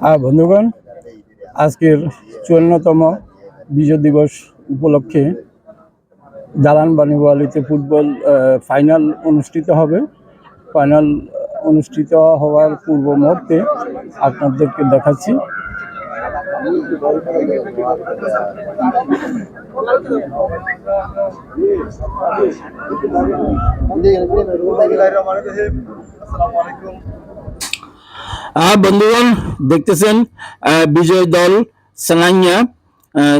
আর বন্ধুগণ আজকের চুয়ান্নতম বিজয় দিবস উপলক্ষে দালান বাণীবালিতে ফুটবল ফাইনাল অনুষ্ঠিত হবে। ফাইনাল অনুষ্ঠিত হওয়ার পূর্ব মুহূর্তে আপনাদেরকে দেখাচ্ছি। আহ, বন্ধুগণ, দেখতেছেন বিজয় দল সেনাইয়া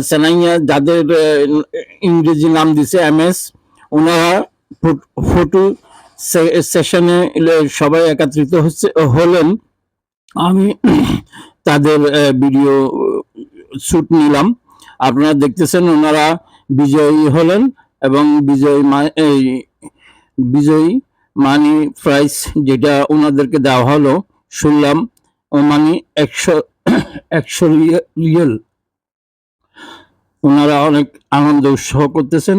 সেনাইয়া যাদের ইংরেজি নাম দিছে এম এস, ওনারা ফটো- সেশনে সবাই একত্রিত হচ্ছে, হলেন। আমি তাদের ভিডিও শ্যুট নিলাম। আপনারা দেখতেছেন, ওনারা বিজয়ী হলেন এবং বিজয় বিজয়ী মানি প্রাইস যেটা ওনাদেরকে দেওয়া হলো শুনলাম মানে একশো একশো রিয়ে- রিয়েল। ওনারা অনেক আনন্দ উৎসাহ করতেছেন।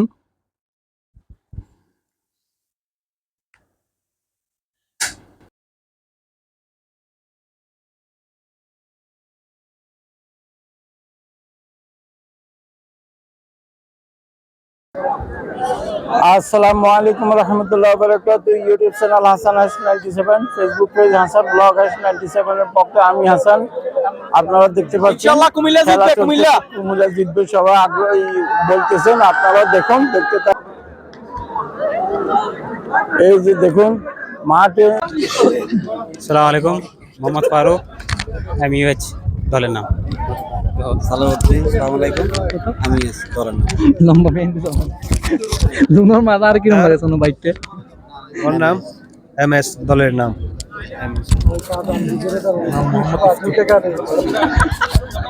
আসসালামু আলাইকুম রহমতুল্লাহ বরকাত YouTube channel Hasan hash ninety seven Facebook page Hasan blog hash ninety সেভেনের পক্ষে আমি হাসান আপনারা দেখতে পাচ্ছেন কুমিল্লা জিতবে, সবাই আগ্রহী বলতেছেন আপনারা দেখুন দেখতে এই যে দেখুন মাঠে সালাম আলাইকুম মোহাম্মদ ফারুক ইউএচ দলের নাম। সালামুদ্দিন আমি দলের নাম। লম্বা পেন্টি লুনোর মাথা আর কিরম লাগে শোনো বাইকটা ওর নাম? এম এস দলের নাম।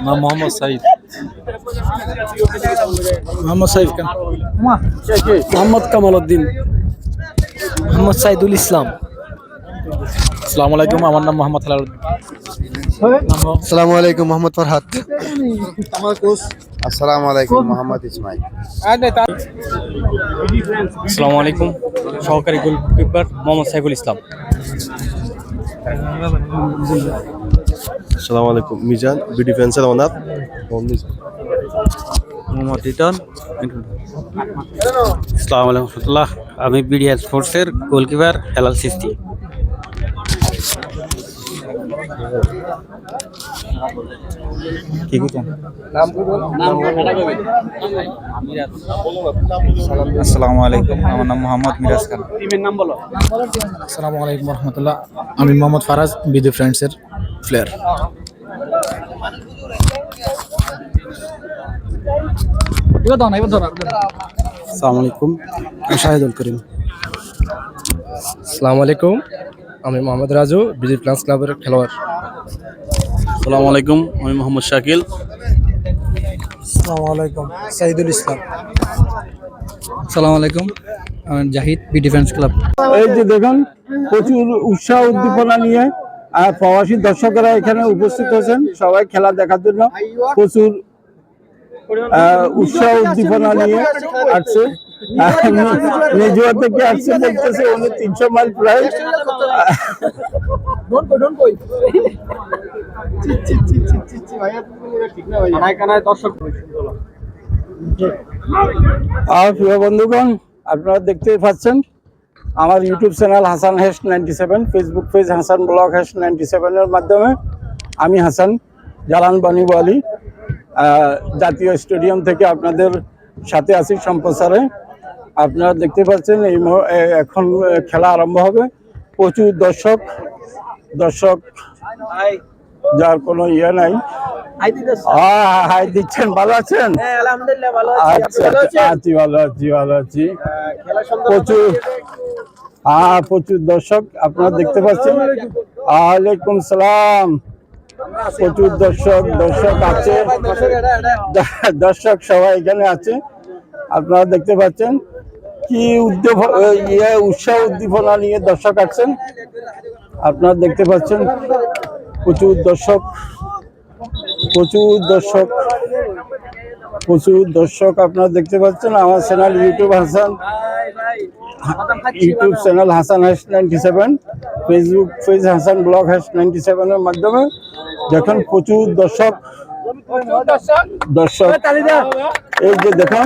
নাম মোহাম্মদ সাইদ। মোহাম্মদ সাইফ খান। মোহাম্মদ কামাল উদ্দিন। মোহাম্মদ সাইদুল ইসলাম। আসসালামু আলাইকুম আমার নাম মোহাম্মদ হেলাল আসসালামু আলাইকুম মোহাম্মদ ফরহাদ। আসসালামু আলাইকুম মোহাম্মদ ইসমাইল। আসসালামু আলাইকুম সহকারী গোলকিপার মোহাম্মদ সাইফুল ইসলাম। আসসালামু আলাইকুম মিজান বি ডিফেন্সের ওনার মোহাম্মদ রিটন আসসালামু আলাইকুম আমি বিডিএস স্পোর্টসের গোলকিপার হেলাল সিস্তি। কি কি আসসালামু আলাইকুম। আমার নাম মোহাম্মদ মিরাজ খান। আসসালামু আলাইকুম রহমতুল্লাহ। আমি মোহাম্মদ ফারাজ বিডি ফ্রেন্ডসের প্লেয়ার। আসসালামু আলাইকুম। শাহিদুল করিম। আসসালামু আলাইকুম। আমি মোহাম্মদ রাজু বিডি প্লাস ক্লাবের খেলোয়াড়। আসসালামু আলাইকুম আমি মোহাম্মদ শাকিল। আসসালামু আলাইকুম সাইদুল ইসলাম। আসসালামু আলাইকুম জাহিদ বি ডিফেন্স ক্লাব এই যে দেখুন প্রচুর উৎসাহ উদ্দীপনা নিয়ে আর প্রবাসী দর্শকেরা এখানে উপস্থিত হয়েছেন সবাই খেলা দেখার জন্য। প্রচুর আহ, উৎসাহ উদ্দীপনা নিয়ে আসছে। থেকে আসছে বলতেছে উনি তিনশো মাইল প্রায়। আর প্রিয় বন্ধুগণ আপনারা দেখতে পাচ্ছেন আমার YouTube channel Hasan hash ninety seven Facebook page Hasan blog hash ninety সেভেনের মাধ্যমে আমি হাসান জালান বানিবু আলী আহ, জাতীয় স্টেডিয়াম থেকে আপনাদের সাথে আছি সম্প্রচারে। আপনারা দেখতে পাচ্ছেন এই মুহূ- এখন খেলা আরম্ভ হবে। প্রচুর দর্শক দর্শক যার কোনো ইয়ে নাই। হাই দিচ্ছেন ভালো আছেন? আচ্ছা আচ্ছা, আছি ভালো আছি ভালো আছি। প্রচুর। হ্যাঁ প্রচুর দর্শক আপনারা দেখতে পাচ্ছেন। সালাম। প্রচুর দর্শক দর্শক আছে। দর্শক সবাই এখানে আছে। আপনারা দেখতে পাচ্ছেন কি উদ্যোগ ইয়ে উৎসাহ উদ্দীপনা নিয়ে দর্শক আছেন। আপনারা দেখতে পাচ্ছেন প্রচুর দর্শক প্রচুর দর্শক প্রচুর দর্শক আপনারা দেখতে পাচ্ছেন। আমার channel YouTube Hasan YouTube channel Hasan hash ninety seven Facebook page Hasan blog hash ninety সেভেনের মাধ্যমে দেখুন প্রচুর দর্শক। দর্শক, এই যে দেখুন,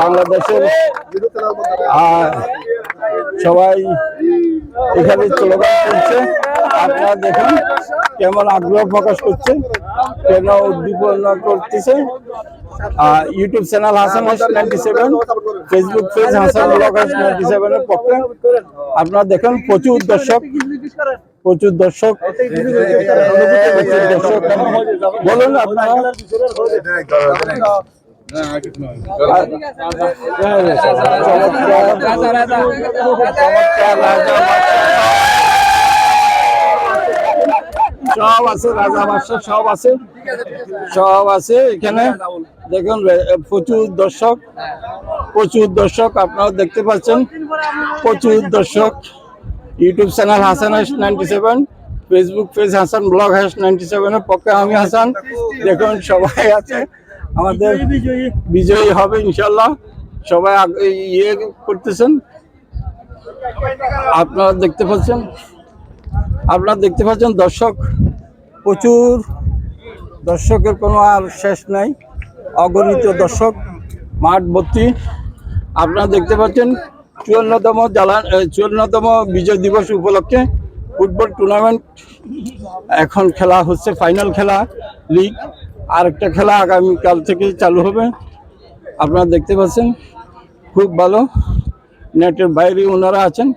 বাংলাদেশের সবাই এখানে স্লোগান করছে। আপনারা দেখুন কেমন আগ্রহ প্রকাশ করছে, কেন উদ্দীপনা করতেছে। YouTube channel Hasan ninety seven Facebook page Hasan blog ninety সেভেনের পক্ষে। আপনারা দেখুন, প্রচুর দর্শক। প্রচুর দর্শক। বলুন আপনারা সব আছে, রাজা বাদশাহ সব আছে। সব আছে এখানে। দেখুন প্রচুর দর্শক। প্রচুর দর্শক আপনারা দেখতে পাচ্ছেন। প্রচুর দর্শক। YouTube channel Hasan hash ninety seven, Facebook page Hasan, blog hash ninety সেভেনের পক্ষে আমি হাসান। দেখুন, সবাই আছে। আমাদের বিজয়ী হবে ইনশাল্লাহ। সবাই ইয়ে করতেছেন। আপনারা দেখতে পাচ্ছেন? আপনারা দেখতে পাচ্ছেন, দর্শক প্রচুর। দর্শকের কোনো আর শেষ নাই। অগণিত দর্শক, মাঠ ভর্তি। আপনারা দেখতে পাচ্ছেন চুয়ান্নতম জ্বালান চুয়ান্নতম বিজয় দিবস উপলক্ষে ফুটবল টুর্নামেন্ট। এখন খেলা হচ্ছে, ফাইনাল খেলা, লিগ। আরেকটা খেলা আগামীকাল থেকে চালু হবে। আপনারা দেখতে পাচ্ছেন, খুব ভালো। নেটের বাইরে ওনারা আছেন।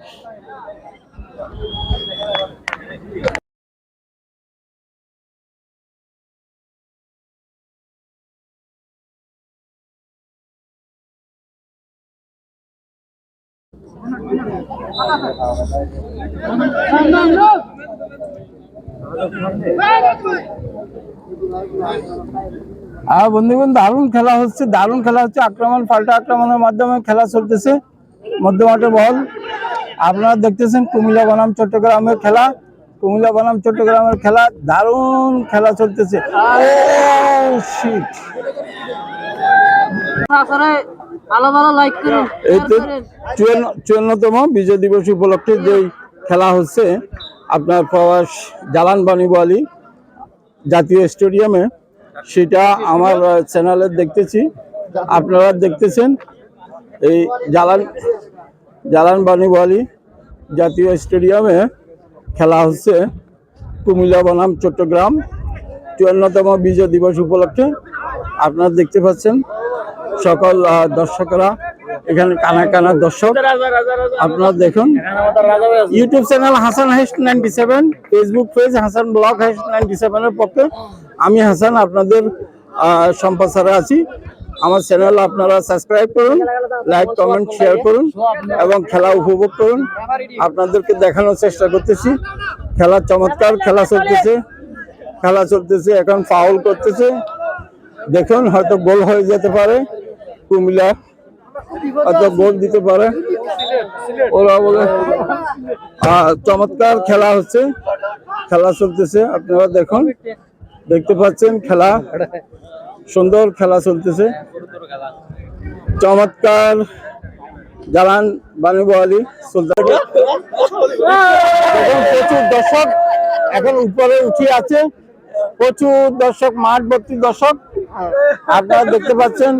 বন্ধুগণ দারুণ খেলা হচ্ছে, দারুণ খেলা হচ্ছে। আক্রমণ, পাল্টা আক্রমণের মাধ্যমে খেলা চলতেছে, মধ্যমাঠে বল। আপনারা দেখতেছেন কুমিল্লা বনাম চট্টগ্রামের খেলা। কুমিল্লা বনাম চট্টগ্রামের খেলা, দারুণ খেলা চলতেছে! ভালো ভালো লাইক করুন এই তো চুয়ান্ন- চুয়ান্নতম বিজয় দিবস উপলক্ষে যে খেলা হচ্ছে আপনার প্রবাস জালান বাণীবালি জাতীয় স্টেডিয়ামে সেটা আমার চ্যানেলে দেখতেছি। আপনারা দেখতেছেন এই জালান জালান বাণীবালি জাতীয় স্টেডিয়ামে খেলা হচ্ছে কুমিল্লা বনাম চট্টগ্রাম। চুয়ান্নতম বিজয় দিবস উপলক্ষে আপনারা দেখতে পাচ্ছেন। সকল দর্শকরা, এখানে কানা কানা দর্শক, আপনারা দেখুন। YouTube channel Hasan hash ninety seven Facebook page Hasan blog hash ninety সেভেনের পক্ষে আমি হাসান আপনাদের সম্প্রচারে আছি। আমার চ্যানেল আপনারা সাবস্ক্রাইব করুন লাইক কমেন্ট শেয়ার করুন এবং খেলা উপভোগ করুন। আপনাদেরকে দেখানোর চেষ্টা করতেছি। খেলা চমৎকার, খেলা চলতেছে। খেলা চলতেছে, এখন ফাউল করতেছে। দেখুন, হয়তো গোল হয়ে যেতে পারে। কুমিল্লা হয়তো গোল দিতে পারে। ওরা বলে চমৎকার খেলা হচ্ছে। খেলা চলতেছে, আপনারা দেখুন। দেখতে পাচ্ছেন খেলা। সুন্দর খেলা চলতেছে। চমৎকার জালান বানুবালি সুলতান প্রচুর দর্শক এখন উপরে উঠে আছে। প্রচুর দর্শক, মাঠ ভর্তি দর্শক। আপনারা দেখতে পাচ্ছেন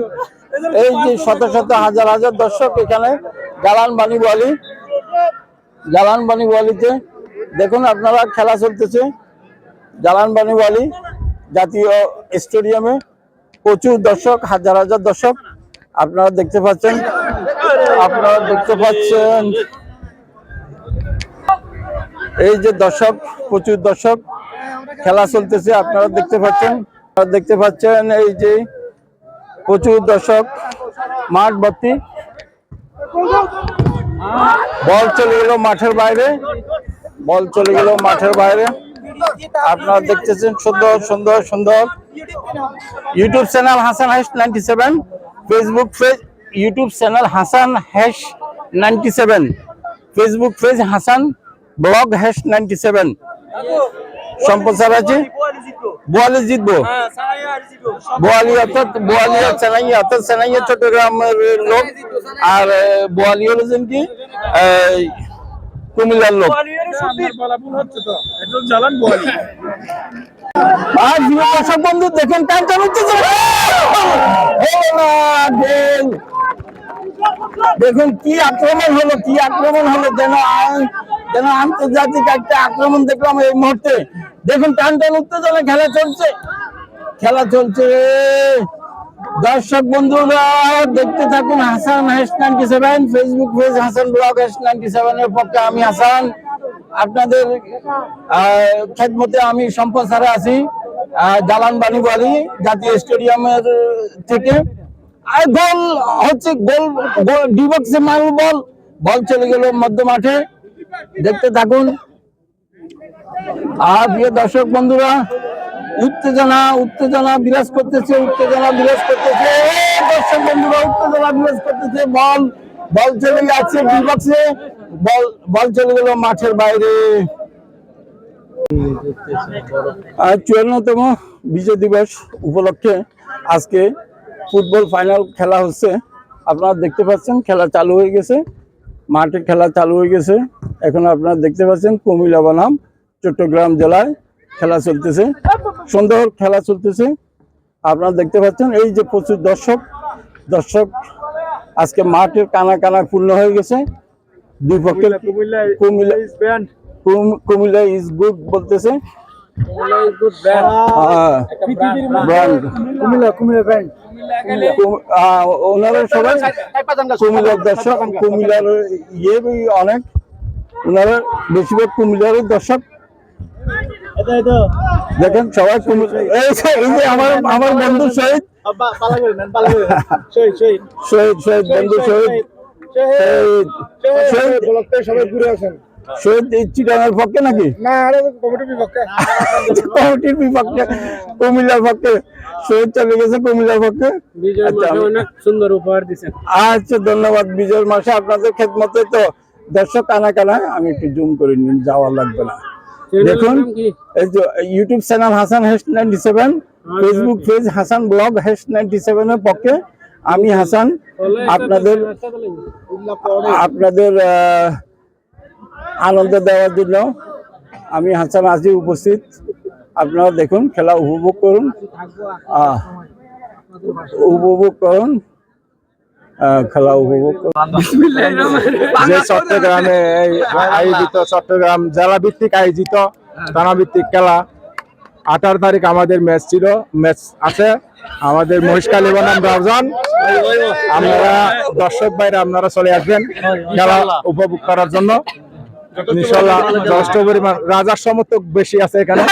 এই যে শত শত হাজার হাজার দর্শক এখানে জালান বাণী বলি জালান বাণী বলিতে, দেখুন আপনারা খেলা চলতেছে জালান বাণী বলি, জাতীয় স্টেডিয়ামে প্রচুর দর্শক, হাজার হাজার দর্শক, আপনারা দেখতে পাচ্ছেন, আপনারা দেখতে পাচ্ছেন, এই যে দর্শক, প্রচুর দর্শক, খেলা চলতেছে, আপনারা দেখতে পাচ্ছেন দেখতে পাচ্ছেন, এই যে প্রচুর দর্শক মাঠ ভর্তি বল চলে গেল মাঠের বাইরে বল চলে গেল মাঠের বাইরে আপনারা দেখতেছেন সুন্দর সুন্দর সুন্দর YouTube channel Hasan hash ninety seven Facebook page YouTube channel Hasan hash ninety seven Facebook page Hasan blog hash ninety seven সম্প্রচার আছে বোয়ালি জিতবো? বোয়ালি অর্থাৎ বোয়ালি আর চেনাই অর্থাৎ চেনাইয়া চট্টগ্রামের লোক। আর বোয়ালি হলো যেন কি? কুমিল্লার লোক। আর প্রিয় দর্শক বন্ধু দেখুন টান টান। দেখুন কি আক্রমণ হলো কি আক্রমণ হলো যেন যেন আন্তর্জাতিক একটা আক্রমণ দেখলাম এই মুহূর্তে। দেখুন টান টান উত্তেজনা, খেলা চলছে। খেলা চলছে। দর্শক বন্ধুরা, দেখতে থাকুন Hasan hash ninety seven Facebook page Hasan blog hash ninety seven এর পক্ষে আমি হাসান। আপনাদের খেদমতে আমি সম্পদ সারা আছি জালান বাড়ি জাতীয় স্টেডিয়ামের থেকে। আর গোল হচ্ছে গোল ডিবক্সে মাল বল। বল চলে গেল মধ্য মাঠে দেখতে থাকুন। আর প্রিয় দর্শক বন্ধুরা, উত্তেজনা উত্তেজনা বিরাজ করতেছে, উত্তেজনা বিরাজ করতেছে। দর্শক বন্ধুরা, উত্তেজনা বিরাজ করতেছে। বল বল চলে যাচ্ছে বিপক্ষে বল বল চলে গেল মাঠের বাইরে। আর চুয়ান্নতম বিজয় দিবস উপলক্ষে আজকে ফুটবল ফাইনাল খেলা হচ্ছে। আপনারা দেখতে পাচ্ছেন, খেলা চালু হয়ে গেছে। মাঠে খেলা চালু হয়ে গেছে। এখন আপনারা দেখতে পাচ্ছেন কুমিল্লা বনাম। চট্টগ্রাম জেলায় খেলা চলতেছে। সুন্দর খেলা চলতেছে। আপনারা দেখতে পাচ্ছেন এই যে প্রচুর দর্শক দর্শক আজকে মাঠের কানা কানা পূর্ণ হয়ে গেছে। দুই পক্ষের কুমিল্লা কুম- ইজ গুড বলতেছে। হ্যাঁ, ওনারা সবাই কুমিল্লার দর্শক কুমিল্লার ইয়ে অনেক। ওনারা বেশিরভাগ কুমিল্লার দর্শক। দেখেন সবাই কুমিল্লা এই যে- আমার আমার বন্ধু শহীদ। শহীদ শহীদ। বন্ধু শহীদ শহীদ। শহীদ। শহীদ। এই পক্ষে নাকি? কমিটির বিপক্ষে। কুমিল্লার পক্ষে। শহীদ চলে গেছে কুমিল্লার পক্ষে? আচ্ছা, সুন্দর উপহার দিছেন আচ্ছা ধন্যবাদ। বিজয় মাসে আপনাদের খেদমতে তো দর্শক কানা কানা আমি একটু জুম করে নিন যাওয়া লাগবে না। দেখুন YouTube channel Hasan hash ninety seven Facebook page Hasan blog hash ninety সেভেনের পক্ষে আমি হাসান আপনাদের আপনাদের আনন্দ দেওয়ার জন্য আমি হাসান আছি উপস্থিত। আপনারা দেখুন খেলা উপভোগ করুন। উপভোগ করুন। খেলা উপভোগ যে চট্টগ্রামে আয়োজিত চট্টগ্রাম জেলা ভিত্তিক আয়োজিত থানা ভিত্তিক খেলা আঠারো তারিখ আমাদের ম্যাচ ছিল ম্যাচ আছে। আমাদের মহিষকালী বনাম রাউজান আপনারা দর্শক বাইরে আপনারা চলে আসবেন খেলা উপভোগ করার জন্য। ইনশাল্লাহ যথেষ্ট পরিমাণ রাজার সমর্থক বেশি আছে এখানে।